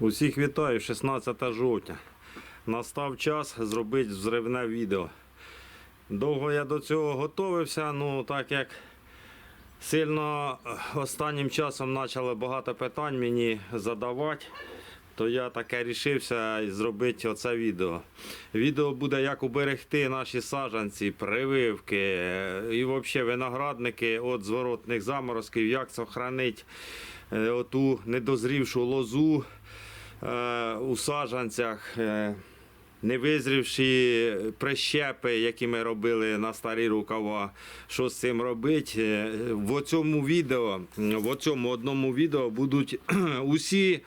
Усіх вітаю, 16 жовтня. Настав час зробити взривне відео. Довго я до цього готувався, ну так як сильно е, останнім часом почали багато питань мені задавати, то я таке рішився зробити оце відео. Відео буде, як уберегти наші саджанці, прививки е, і взагалі виноградники від зворотних заморозків, як е, оту недозрівшу лозу у саджанцях. е, Не визрівши прищепи, які ми робили на старі рукава, що з цим робити. В цьому відео, в цьому одному відео будуть усі.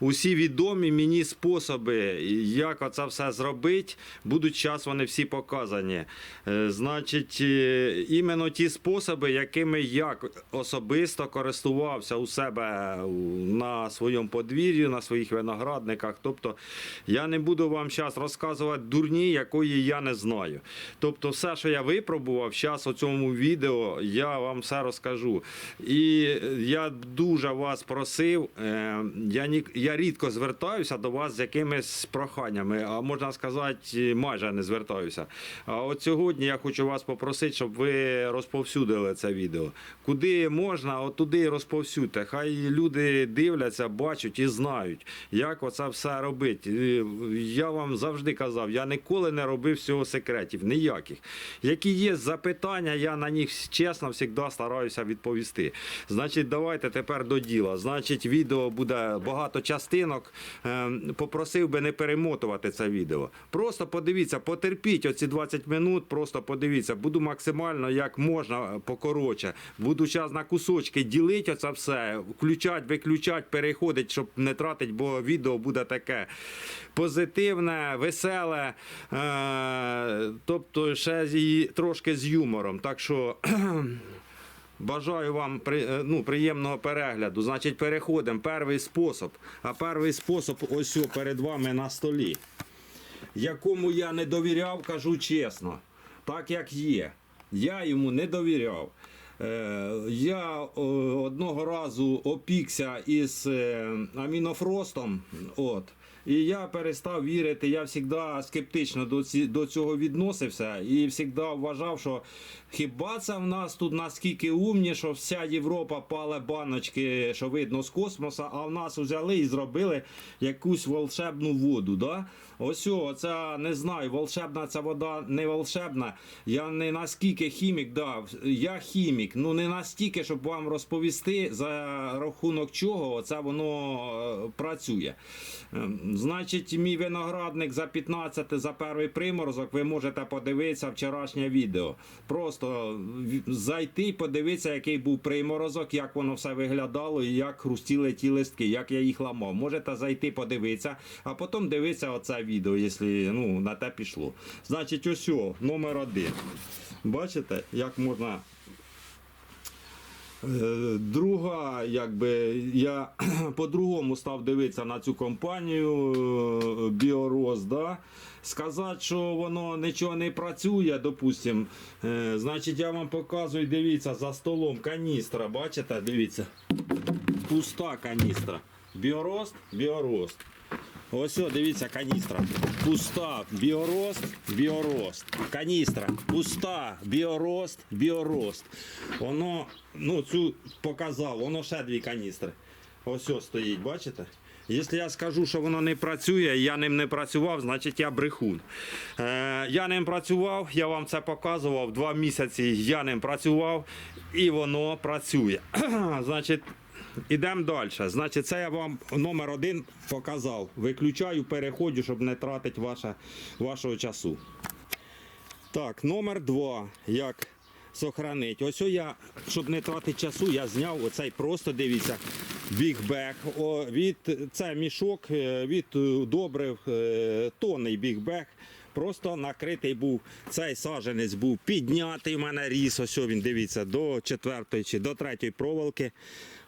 Усі відомі мені способи, як оце все зробити, будуть зараз вони всі показані. Е, Значить, е, іменно ті способи, якими я особисто користувався у себе на своєму подвір'ї, на своїх виноградниках. Тобто я не буду вам зараз розказувати дурні, якої я не знаю. Тобто, все, що я випробував, зараз у цьому відео я вам все розкажу. І я дуже вас просив, е, я, ні, я рідко звертаюся до вас з якимись проханнями, а можна сказати, майже не звертаюся. А от сьогодні я хочу вас попросити, щоб ви розповсюдили це відео. Куди можна, от туди розповсюдьте. Хай люди дивляться, бачать і знають, як оце все робити. Я вам завжди казав, я ніколи не робив всього секретів, ніяких. Які є запитання, я на них чесно завжди стараюся відповісти. Значить, давайте тепер до діла. Значить, відео буде багато частинок. Ем, Попросив би не перемотувати це відео. Просто подивіться, потерпіть оці 20 минут, просто подивіться. Буду максимально як можна покоротше. Буду час на кусочки ділити оце все, включати, виключати, переходити, щоб не тратити, бо відео буде таке позитивне, веселе, е, тобто ще трошки з юмором. Так що. Бажаю вам е, ну, приємного перегляду. Значить, переходимо. Перший спосіб. А перший спосіб ось перед вами на столі. Якому я не довіряв, кажу чесно. Так як є. Я йому не довіряв. Е, я одного разу опікся із е, амінофростом. От. І я перестав вірити. Я завжди скептично до, ці, до цього відносився і завжди вважав, що хіба це в нас тут наскільки умні, що вся Європа пале баночки, що видно з космоса, а в нас взяли і зробили якусь волшебну воду. Да? Ось це не знаю, волшебна ця вода не волшебна. Я не наскільки хімік, да, я хімік, ну не настільки, щоб вам розповісти, за рахунок чого це воно е, працює. Значить, мій виноградник за 15 за перший приморозок, ви можете подивитися вчорашнє відео. Просто зайти і подивитися, який був приморозок, як воно все виглядало і як хрустіли ті листки, як я їх ламав. Можете зайти подивитися, а потім дивитися оце відео, якщо ну, на те пішло. Значить, ось о, номер один. Бачите, як можна Друга, якби я по-другому став дивитися на цю компанію е, Біороз. Да? Сказати, що воно нічого не працює, допустим. е, Значить, я вам показую, дивіться, за столом каністра, бачите, дивіться. Пуста каністра. Біорост, біорост. Ось, дивіться, каністра. Пуста, біорост, біорост. Каністра, пуста, біорост, біорост. Воно, ну, цю показав, воно ще дві каністри. Ось ось стоїть, бачите? Якщо я скажу, що воно не працює, я ним не працював, значить я брехун. Е, я ним працював, я вам це показував. Два місяці я ним працював і воно працює. значить, Ідемо далі. Значить, це я вам номер один показав. Виключаю, переходжу, щоб не тратити ваше, вашого часу. Так, номер два. Як сохранити? Ось я, щоб не тратити часу, я зняв оцей просто дивіться. Бігбек. Від, це мішок е, від е, добрив е, тонний бігбек. Просто накритий був цей саженець був піднятий. У мене ріс. Ось він дивіться до четвертої чи до третьої проволоки.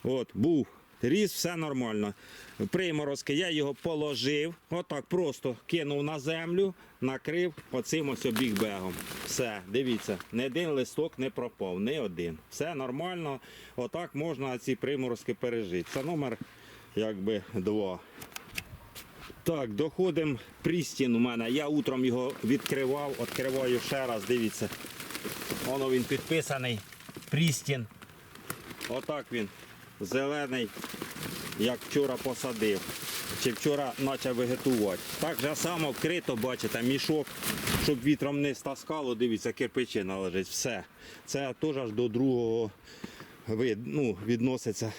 От був ріс, все нормально. Приморозки я його положив, отак просто кинув на землю, накрив оцим ось бігбегом. Все, дивіться, ні один листок не пропав, ні один. Все нормально. Отак можна ці приморозки пережити. Це номер якби два. Так, доходимо Прістін у мене. Я утром його відкривав, відкриваю ще раз, дивіться. Воно він підписаний. Прістін. Отак він. Зелений, як вчора посадив. Чи вчора почав вегетувати. Так же само вкрито, бачите, мішок, щоб вітром не стаскало, дивіться, кирпичина лежить. Все. Це теж аж до другого вид, ну, відноситься.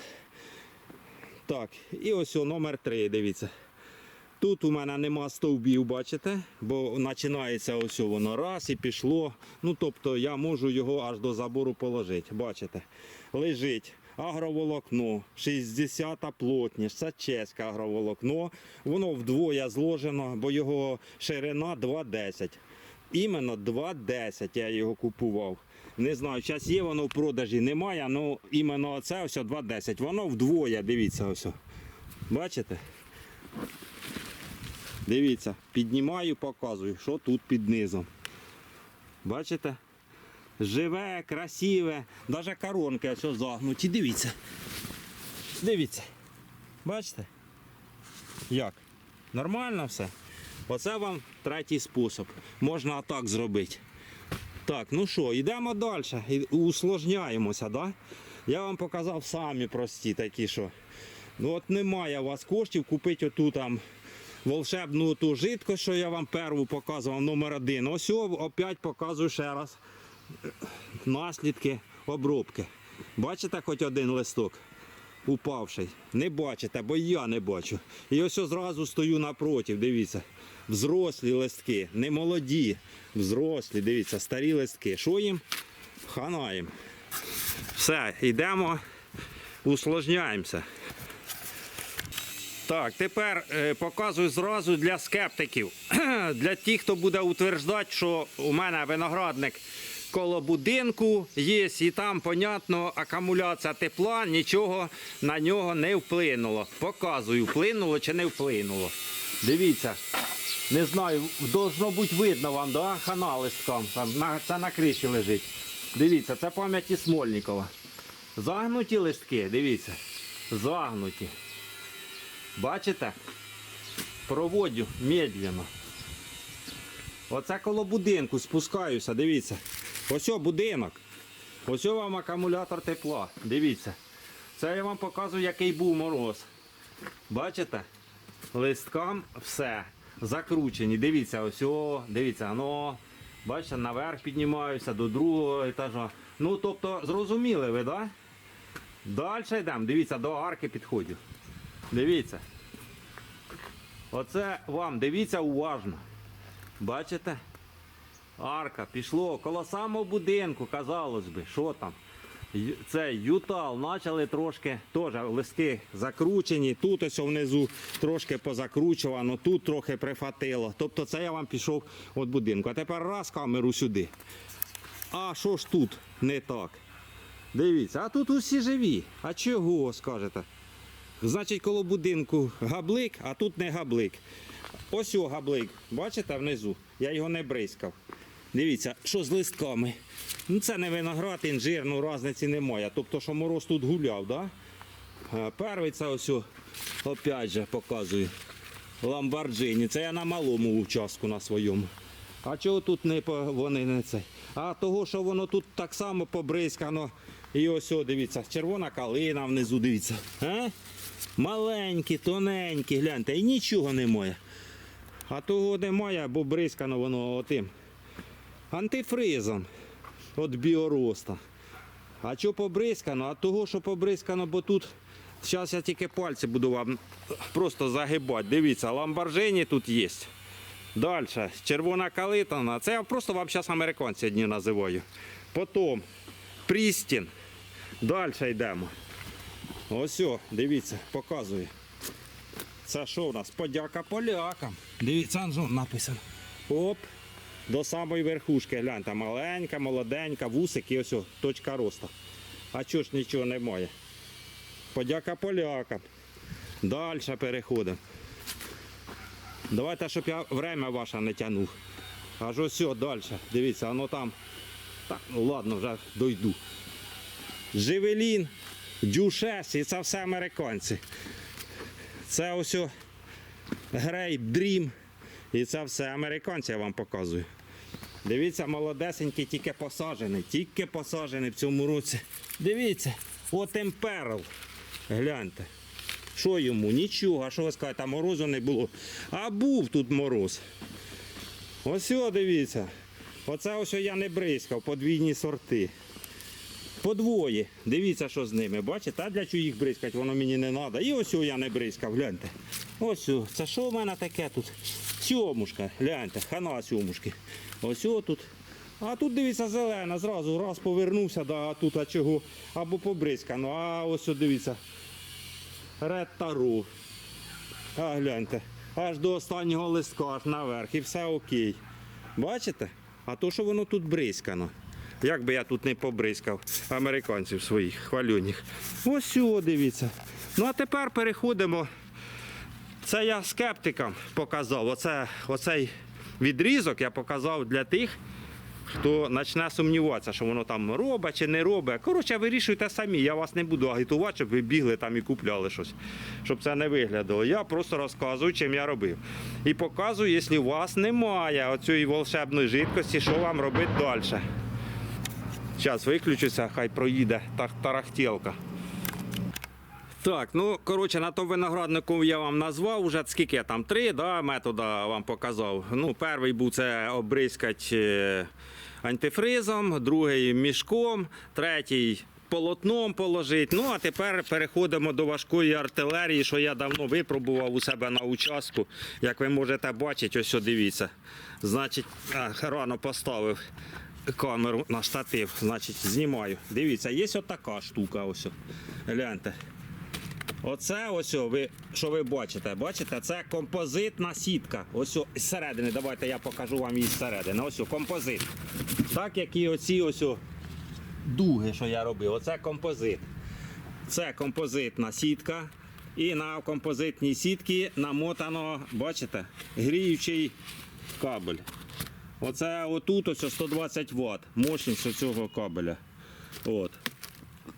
Так, і ось о, номер 3, дивіться. Тут у мене нема стовбів, бачите, бо починається ось воно раз і пішло. Ну тобто я можу його аж до забору положити. Бачите, лежить агроволокно, 60 плотність, це чеське агроволокно. Воно вдвоє зложено, бо його ширина 2,10. Іменно 2,10 я його купував. Не знаю, зараз є воно в продажі, немає, але іменно це ось 2,10. Воно вдвоє, дивіться ось. Бачите? Дивіться, піднімаю, показую, що тут під низом. Бачите? Живе, красиве, навіть коронки ось загнуті. Дивіться. Дивіться. Бачите? Як? Нормально все? Оце вам третій спосіб. Можна так зробити. Так, ну що, йдемо далі. Усложняємося, да? Я вам показав самі прості такі, що. Ну от немає у вас коштів купити оту там волшебну ту жидкость, що я вам перву показував, номер один. Ось опять показую ще раз наслідки обробки. Бачите хоч один листок упавший? Не бачите, бо я не бачу. І ось зразу стою напротив, дивіться. Взрослі листки, не молоді, взрослі, дивіться, старі листки. Що їм? Хана їм. Все, йдемо, усложняємося. Так, тепер е, показую зразу для скептиків. для тих, хто буде утверждати, що у мене виноградник коло будинку є, і там, понятно, акумуляція тепла, нічого на нього не вплинуло. Показую, вплинуло чи не вплинуло. Дивіться. Не знаю, должно бути видно вам, да? хана на, це на криші лежить. Дивіться, це пам'яті Смольникова. Загнуті листки, дивіться. Загнуті. Бачите? Проводю медленно. Оце коло будинку спускаюся, дивіться. Ось будинок. Ось вам акумулятор тепла. Дивіться. Це я вам показую, який був мороз. Бачите? Листкам все. Закручені. Дивіться, ось о, дивіться, ну, бачите, наверх піднімаюся до другого етажа. Ну, тобто, зрозуміли ви, так? Да? Далі йдемо, дивіться, до арки підходів. Дивіться. Оце вам, дивіться уважно. Бачите? Арка пішло коло самого будинку, казалось би, що там. Це ютал, почали трошки теж листки закручені. Тут ось внизу трошки позакручувано, тут трохи прифатило. Тобто це я вам пішов від будинку. А тепер раз камеру сюди. А що ж тут не так? Дивіться, а тут усі живі. А чого скажете? Значить, коло будинку габлик, а тут не габлик. Ось о габлик. Бачите внизу? Я його не бризкав. Дивіться, що з листками. Ну, це не виноград, інжир, ну різниці немає. Тобто, що мороз тут гуляв, да? Е, Перший це ось, опять же, показую. Ламборджині. Це я на малому участку на своєму. А чого тут не вони не це? А того, що воно тут так само побризкано. І ось, о, дивіться, червона калина внизу, дивіться. А? Маленькі, тоненькі, гляньте, і нічого немає. А того немає, бо бризкано воно отим антифризом від біороста. А що побризкано? А того, що побризкано, бо тут зараз я тільки пальці буду вам просто загибати. Дивіться, ламборджині тут є. Далі, червона калитана. Це я просто вам зараз американці одні називаю. Потім Прістін. Далі йдемо. Ось, дивіться, показую. Це що у нас? Подяка полякам. Дивіться, написано. Оп. До самої верхушки, гляньте, маленька, молоденька, вусик і ось точка росту. А чого ж нічого немає? Подяка полякам. Далі переходимо. Давайте, щоб я время ваше не тягнув. Аж ось далі. Дивіться, воно там. Так, ну ладно, вже дойду. Живелін, дюшес, і це все американці. Це ось Грейп, Дрім. І це все американці я вам показую. Дивіться, молодесенький, тільки посажений, тільки посажений в цьому році. Дивіться, от Емперл. Гляньте. Що йому? Нічого, а що ви скажете, морозу не було. А був тут мороз. Ось дивіться. Оце ось я не бризкав, подвійні сорти. Подвоє. Дивіться, що з ними. Бачите? А для чого їх бризкати, воно мені не треба. І ось я не бризкав, гляньте. Ось. Це що в мене таке тут? Сьомушка, гляньте, хана сьомушки. Ось тут. А тут дивіться зелена, зразу раз повернувся, да, а тут а чого? Або побризкано. А ось дивіться. Редтару. А гляньте. Аж до останнього листка, аж наверх, і все окей. Бачите? А то, що воно тут бризкано. Як би я тут не побризкав американців своїх хвалюніх. Ось сюди, дивіться. Ну а тепер переходимо. Це я скептикам показав. Оце, оцей відрізок я показав для тих, хто почне сумніватися, що воно там робить чи не робить. Коротше, вирішуйте самі. Я вас не буду агітувати, щоб ви бігли там і купляли щось, щоб це не виглядало. Я просто розказую, чим я робив. І показую, якщо у вас немає оцієї волшебної жидкості, що вам робити далі. Зараз виключуся, хай проїде тарахтілка. Так, ну коротше, на тому винограднику я вам назвав уже скільки там три да, методи вам показав. Ну, перший був це обризкати е, антифризом, другий мішком, третій полотном положити. Ну а тепер переходимо до важкої артилерії, що я давно випробував у себе на участку. Як ви можете бачити, ось дивіться. Значить, а, рано поставив камеру на штатив, значить, знімаю. Дивіться, є отака штука. Ось. Гляньте. Оце ось, ви, що ви бачите? Бачите, це композитна сітка. Ось зсередини, давайте я покажу вам її зсередини. Ось композит. Так як і оці ось дуги, що я робив. Оце композит. Це композитна сітка. І на композитній сітці намотано, бачите, гріючий кабель. Оце отут ось 120 Вт. Мощність цього кабеля. От.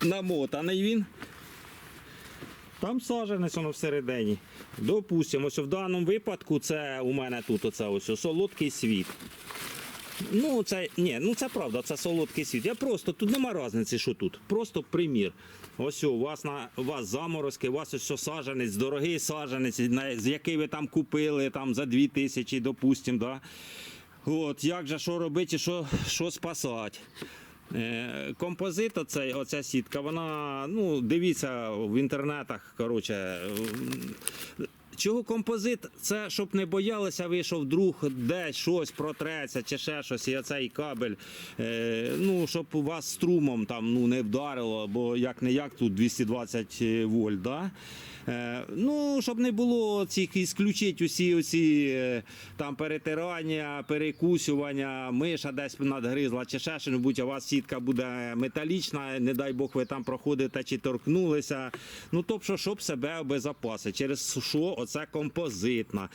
Намотаний він. Там саженець воно всередині. Допустимо, ось в даному випадку це у мене тут оце ось солодкий світ. Ну, це ні, ну це правда, це солодкий світ. Я просто тут нема різниці, що тут. Просто примір. Ось у вас на у вас заморозки, у вас ось саженець, дорогий саженець, з який ви там купили там за 2 тисячі, допустимо, да? От, як же що робити, що, що спасати. Е, Композит, оця сітка, вона, ну, дивіться в інтернетах, коротше. Чого композит? Це щоб не боялися, ви, що вдруг десь щось протреться чи ще щось, і оцей кабель, е, ну, щоб вас струмом там ну, не вдарило, бо як не як тут 220 вольт. Да? Е, ну, щоб не було цих ісключити усі оці е, там перетирання, перекусювання, миша десь надгризла чи ще щось, а у вас сітка буде металічна, не дай Бог ви там проходите чи торкнулися. Ну, тобто, щоб себе обезопасити. Через що оце композитна.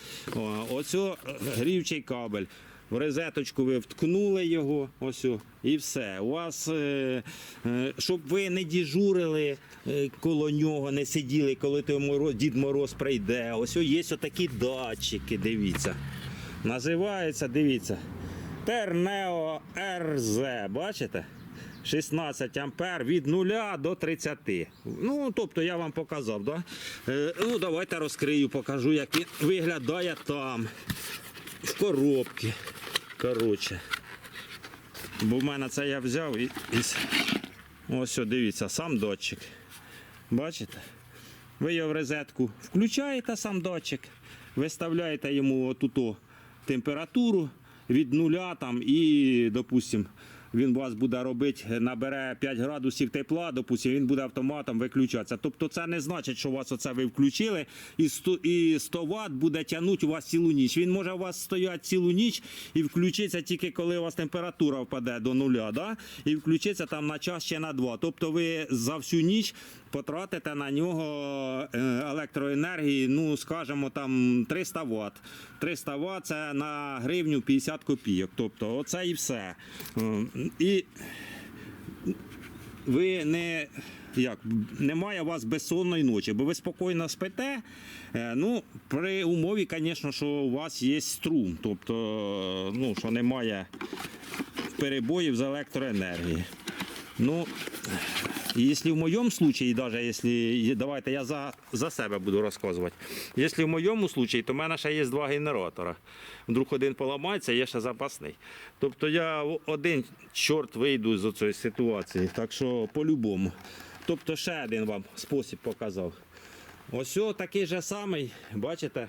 Оцю е, грівчий кабель. В розеточку ви вткнули його, ось о, і все. У вас, е, е, щоб ви не діжурили е, коло нього, не сиділи, коли той мороз, Дід Мороз прийде. Ось о, є отакі датчики, дивіться. Називається, дивіться. Тернео РЗ, бачите? 16 ампер від 0 до 30. Ну, тобто я вам показав, да? Е, ну, давайте розкрию, покажу, як виглядає там. В коробці. Коротше. Бо в мене це я взяв і. Ось, дивіться, сам датчик. Бачите? Ви його в розетку включаєте сам датчик, виставляєте йому отуту температуру від нуля там, і, допустим, він вас буде робити, набере 5 градусів тепла, допустимо, він буде автоматом виключатися. Тобто це не значить, що у вас оце ви включили, і 100, і 100 Вт буде тягнути у вас цілу ніч. Він може у вас стояти цілу ніч і включиться тільки коли у вас температура впаде до нуля, да? і включиться там на час ще на два. Тобто ви за всю ніч потратите на нього е, електроенергії, ну скажімо, там 300 Вт. 300 Вт це на гривню 50 копійок. Тобто, оце і все. Е, І ви не. Як, немає у вас безсонної ночі, бо ви спокійно спите. Е, ну, при умові, звісно, що у вас є струм, тобто, ну, що немає перебоїв з електроенергії. Ну, Если в моем случае, даже если, давайте я за, за себе буду розказувати. Якщо в моєму случаї, то в мене ще є два генератора. Вдруг один поламається, є ще запасний. Тобто я один чорт вийду з цієї ситуації. Так що по-любому. Тобто ще один вам спосіб показав. Ось такий же самий, бачите,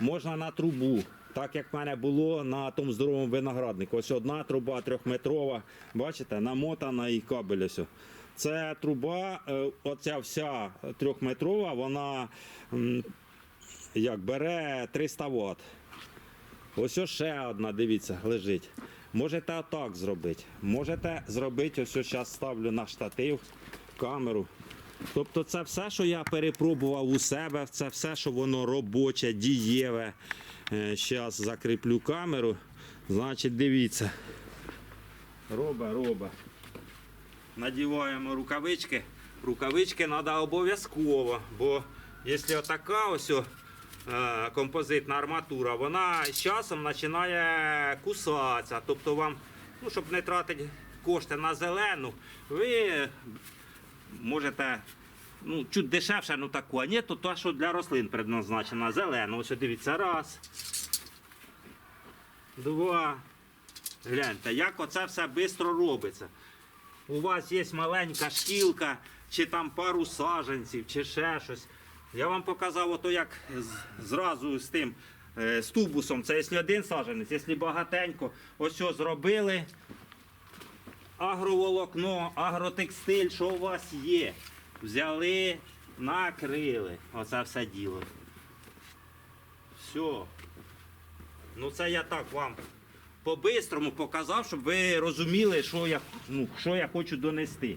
можна на трубу. Так як в мене було на тому здоровому винограднику. Ось одна труба трьохметрова, бачите, намотана і кабель ось. Це труба, е, оця вся трьохметрова, вона як бере 300 Вт. Ось ще одна, дивіться, лежить. Можете отак зробити. Можете зробити, ось зараз ставлю на штатив, камеру. Тобто це все, що я перепробував у себе, це все, що воно робоче, дієве. Зараз закріплю камеру. Значить, дивіться. Робе, робе. Надіваємо рукавички. Рукавички треба обов'язково, бо якщо така ось е, композитна арматура, вона з часом починає кусатися. Тобто вам, ну, щоб не тратити кошти на зелену, ви можете ну, чуть дешевше, ну таку, а ні, то та, що для рослин предназначена, зелену. Ось дивіться, раз. Два. Гляньте, як оце все швидко робиться. У вас є маленька шкілка, чи там пару саженців, чи ще щось. Я вам показав, ото як зразу з тим е, з тубусом. Це якщо один саженець, якщо багатенько, ось що зробили. Агроволокно, агротекстиль, що у вас є. Взяли, накрили. Оце все діло. Все. Ну це я так вам по-бистрому показав, щоб ви розуміли, що я, ну, що я хочу донести.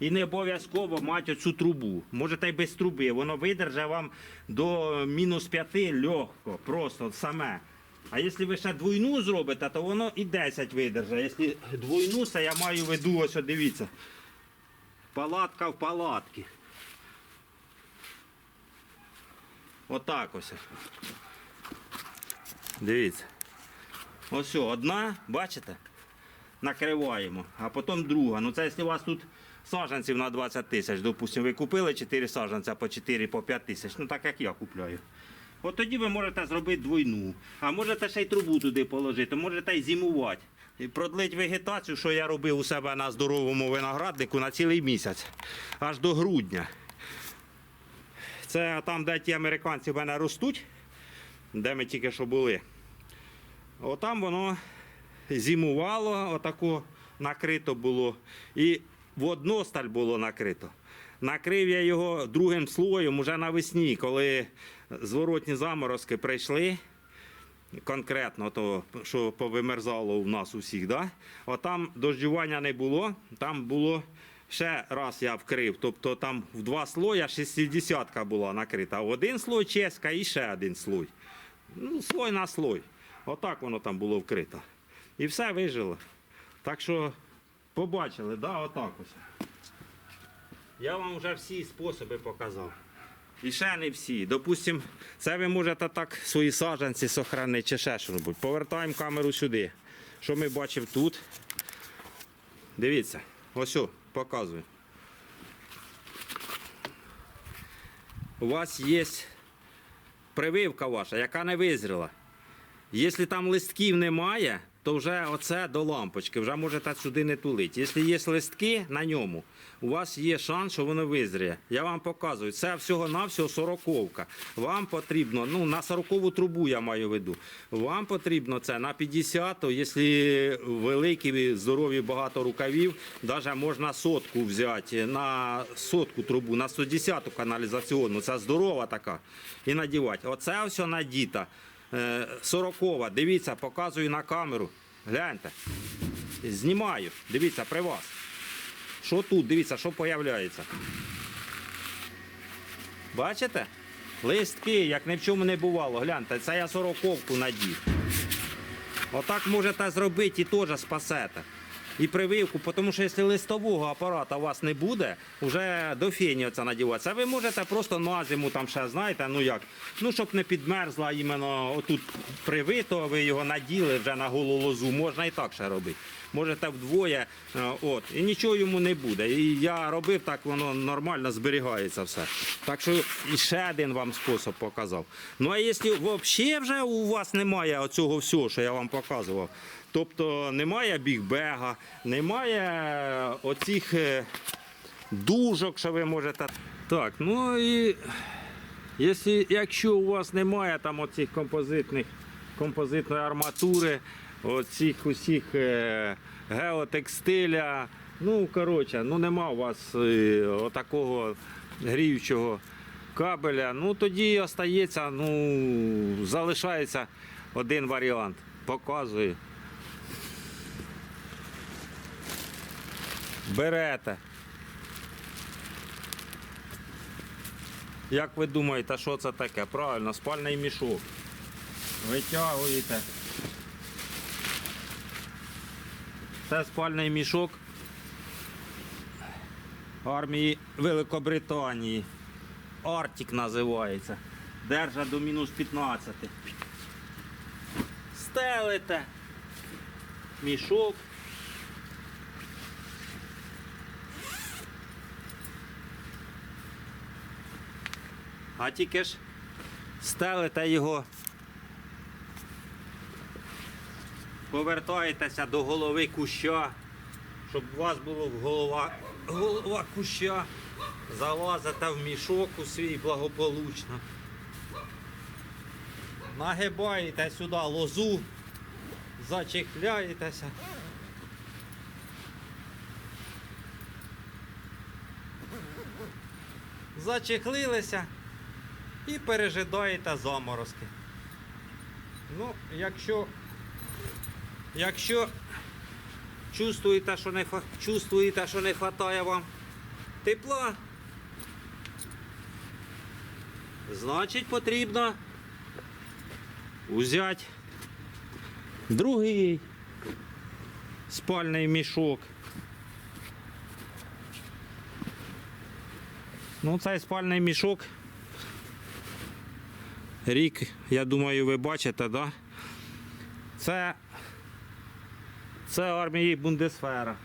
І не обов'язково мати оцю трубу. Можете й без труби, воно видерже вам до мінус 5 легко, просто саме. А якщо ви ще двойну зробите, то воно і 10 видерже. Якщо двойну, це я маю в виду, ось дивіться. Палатка в палатці. Отак ось. Дивіться. Ось одна, бачите? Накриваємо, а потім друга. Ну це якщо у вас тут саджанців на 20 тисяч, допустимо, ви купили 4 саджанця по 4 по 5 тисяч, ну так як я купляю. От тоді ви можете зробити двойну. А можете ще й трубу туди положити, можете й зимувати. І продлить вегетацію, що я робив у себе на здоровому винограднику на цілий місяць, аж до грудня. Це там, де ті американці в мене ростуть, де ми тільки що були. Отам воно зимувало, отако накрито було. І в односталь було накрито. Накрив я його другим слоєм уже навесні, коли зворотні заморозки прийшли. Конкретно, то, що повимерзало у нас усіх, да? отам дождювання не було, там було ще раз я вкрив. Тобто там в два слоя 60 була накрита. А в один слой чеська і ще один слой. Ну, слой на слой. Отак воно там було вкрито. І все вижило. Так що побачили, да, отак ось. Я вам вже всі способи показав. І ще не всі. Допустим, це ви можете так свої саджанці сохранити чи ще що робити. Повертаємо камеру сюди. Що ми бачимо тут? Дивіться, ось о, показую. У вас є прививка ваша, яка не визріла. Якщо там листків немає, то вже оце до лампочки, вже можете сюди не тулити. Якщо є листки на ньому, у вас є шанс, що воно визріє. Я вам показую, це всього-навсього сороковка. Вам потрібно, ну на сорокову трубу я маю в виду. Вам потрібно це на 50, якщо великі, здорові, багато рукавів, навіть можна сотку взяти на сотку трубу, на 110 каналізаційну, це здорова така, і надівати. Оце все надіта. Е, Сорокова, дивіться, показую на камеру. Гляньте. Знімаю. Дивіться, при вас. Що тут? Дивіться, що появляється. Бачите? Листки, як ні в чому не бувало. Гляньте, це я сороковку надів. Отак можете зробити і теж спасете. І прививку, тому що якщо листового апарата у вас не буде, вже до фені оце надіватися. Ви можете просто на зиму там ще, знаєте, ну як, ну щоб не підмерзла іменно отут привито, ви його наділи вже на голу лозу, можна і так ще робити. Можете вдвоє, е, от, і нічого йому не буде. І я робив так, воно нормально зберігається все. Так що ще один вам спосіб показав. Ну а якщо взагалі вже у вас немає оцього всього, що я вам показував, тобто немає бігбега, немає оцих е, дужок, що ви можете. Так, ну і якщо, у вас немає там оцих композитних, композитної арматури, оцих усіх е, геотекстиля, ну коротше, ну нема у вас е, отакого гріючого кабеля, ну тоді остається, ну, залишається один варіант. Показую. Берете. Як ви думаєте, що це таке? Правильно, спальний мішок. Витягуєте. Це спальний мішок армії Великобританії. Артік називається. Держа до мінус 15. Стелите. Мішок. А тільки ж стелите його. Повертаєтеся до голови куща, щоб у вас було голова, голова куща. Залазите в мішок у свій благополучно. Нагибаєте сюди лозу, зачехляєтеся. Зачехлилися і пережидаєте заморозки. Ну, якщо, якщо чувствуєте, що не, чувствуєте, що не вистачає вам тепла, значить потрібно взяти другий спальний мішок. Ну, цей спальний мішок. Рік, я думаю, ви бачите, да? Це, це армії Бундесфера.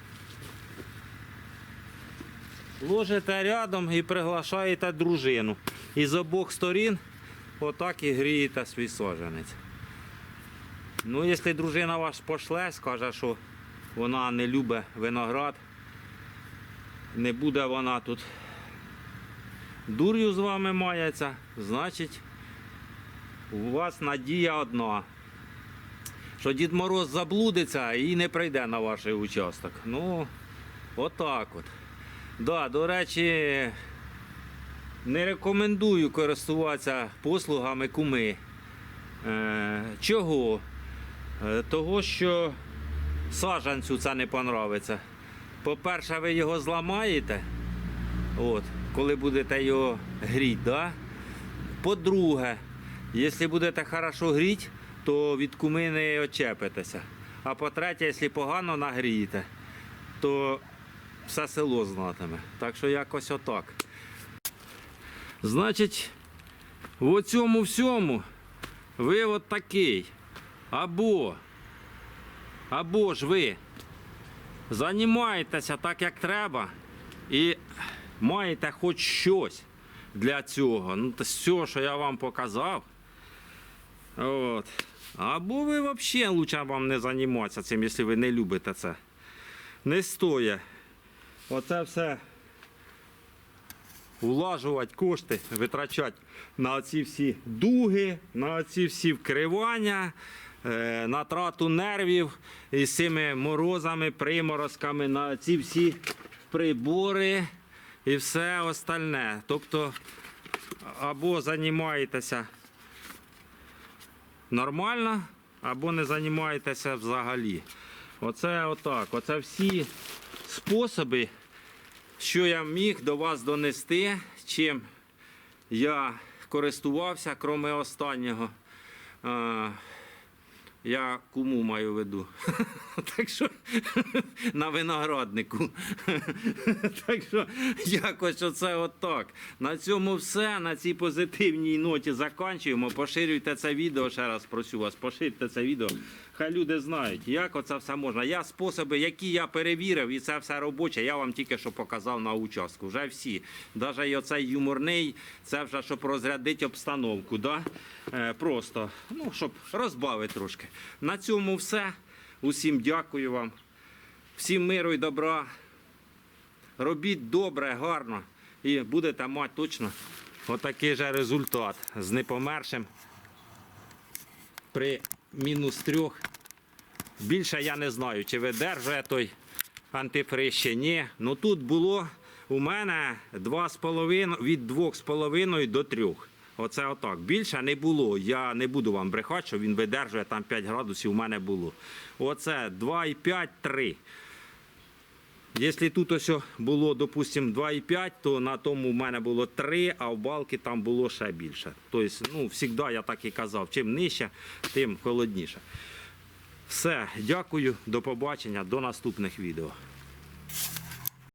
Ложите рядом і приглашаєте дружину. І з обох сторін отак і грієте свій саджанець. Ну, якщо дружина вас пошле, скаже, що вона не любить виноград, не буде вона тут дур'ю з вами мається, значить у вас надія одна. Що Дід Мороз заблудиться і не прийде на ваш участок. Ну, отак от. Да, до речі, не рекомендую користуватися послугами куми. Е, чого? Е, того, що саджанцю це не понравиться. По-перше, ви його зламаєте, от, коли будете його гріти. Да? По-друге, якщо будете хорошо гріти, то від куми не очепитеся. А по-третє, якщо погано нагрієте, то все село знатиме. Так що якось отак. Значить, в цьому всьому ви от такий. Або, або ж ви займаєтеся так, як треба, і маєте хоч щось для цього. Ну, все, що я вам показав. От. Або ви взагалі лучше вам не займатися цим, якщо ви не любите це. Не стоє. Оце все влажувати кошти, витрачати на ці всі дуги, на ці всі вкривання, е, на трату нервів із цими морозами, приморозками, на ці всі прибори і все остальне. Тобто, або займаєтеся нормально, або не займаєтеся взагалі. Оце отак. Оце всі способи, що я міг до вас донести, чим я користувався, крім останнього. Я куму маю в виду. Так що на винограднику. Так що якось оце отак. На цьому все. На цій позитивній ноті закінчуємо. Поширюйте це відео. Ще раз прошу вас, поширюйте це відео. Хай люди знають, як оце все можна. Я способи, які я перевірив, і це все робоче, я вам тільки що показав на участку. Вже всі. Навіть і оцей юморний, це вже щоб розрядити обстановку. Да? Е, просто, ну, щоб розбавити трошки. На цьому все. Усім дякую вам. Всім миру і добра. Робіть добре, гарно. І будете мати точно отакий же результат з непомершим при мінус трьох. Більше я не знаю, чи видержує той антифриз чи ні. Ну тут було у мене 2,5, від 2,5 до 3. Оце отак. Більше не було. Я не буду вам брехати, що він видержує там 5 градусів у мене було. Оце 2,5, 3. Якщо тут ось було, допустимо, 2,5, то на тому в мене було 3, а в балки там було ще більше. Тобто, ну, завжди я так і казав, чим нижче, тим холодніше. Все, дякую, до побачення, до наступних відео.